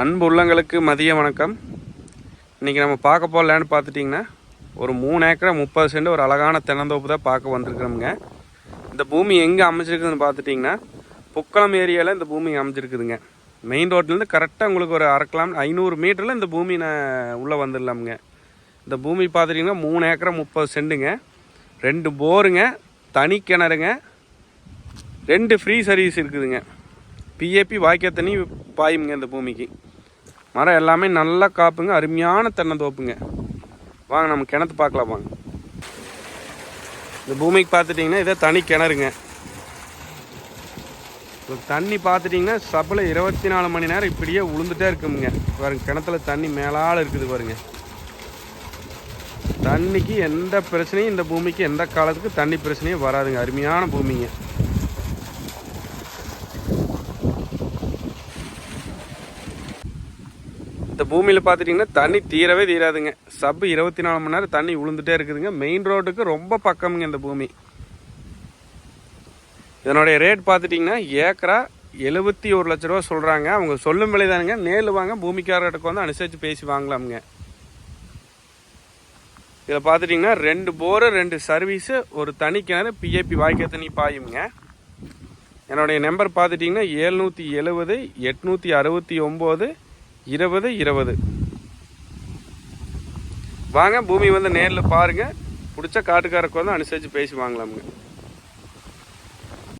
அன்பு உள்ளங்களுக்கு மதிய வணக்கம். இன்றைக்கி நம்ம பார்க்க போகிற லேண்ட் பார்த்துட்டிங்கன்னா ஒரு மூணு ஏக்கரை முப்பது சென்ட் ஒரு அழகான தென்னந்தோப்பு தான் பார்க்க வந்திருக்கிறோமுங்க. இந்த பூமி எங்கே அமைச்சிருக்குதுன்னு பார்த்துட்டிங்கன்னா புக்களம் ஏரியாவில் இந்த பூமி அமைஞ்சிருக்குதுங்க. மெயின் ரோட்லேருந்து கரெக்டாக உங்களுக்கு ஒரு அரை ஐநூறு மீட்டரில் இந்த பூமி நான் உள்ளே வந்துடலாமுங்க. இந்த பூமி பார்த்துட்டிங்கன்னா மூணு ஏக்கரை முப்பது சென்ட்டுங்க ரெண்டு போருங்க தனி கிணறுங்க. ரெண்டு ஃப்ரீ சர்வீஸ் இருக்குதுங்க. பிஏபி வாய்க்கால் தண்ணி பாயுங்க இந்த பூமிக்கு. மரம் எல்லாமே நல்லா காப்புங்க அருமையான தென்னந்தோப்புங்க வாங்க நம்ம கிணத்து பார்க்கலாம் வாங்க. இந்த பூமிக்கு பார்த்துட்டிங்கன்னா இதே தனி கிணறுங்க. இப்போ தண்ணி பார்த்துட்டிங்கன்னா சப்பில் இருபத்தி நாலு மணி நேரம் இப்படியே உளுந்துட்டே இருக்குங்க. பாருங்க கிணத்துல தண்ணி மேலால் இருக்குது பாருங்க. தண்ணிக்கு எந்த பிரச்சனையும் இந்த பூமிக்கு எந்த காலத்துக்கு தண்ணி பிரச்சனையும் வராதுங்க. அருமையான பூமிங்க. இந்த பூமியில் பார்த்துட்டிங்கன்னா தண்ணி தீரவே தீராதுங்க. சப்பு இருபத்தி நாலு மணி நேரம் தண்ணி உளுந்துட்டே இருக்குதுங்க. மெயின் ரோட்டுக்கு ரொம்ப பக்கமுங்க இந்த பூமி. இதனுடைய ரேட் பார்த்துட்டிங்கன்னா ஏக்கரா எழுபத்தி ஒரு லட்ச ரூபா சொல்கிறாங்க அவங்க சொல்லும் விலை தானுங்க நேரில் வாங்க பூமிக்காரர்கிட்ட வந்து அனுசரித்து பேசி வாங்கலாமுங்க. இதில் பார்த்துட்டிங்கன்னா ரெண்டு போரு ரெண்டு சர்வீஸு ஒரு தனி கிணறு பிஏபி வாய்க்கால் தண்ணி பாயுங்க. என்னுடைய நம்பர் பார்த்துட்டிங்கன்னா ஏழ்நூற்றி எழுபது எட்நூற்றி அறுபத்தி ஒம்பது இருபது இருபது. வாங்க பூமி வந்து நேரில் பாருங்கள் பிடிச்ச காட்டுக்காரருக்கு வந்து அனுசரித்து பேசி வாங்கலாமுங்க.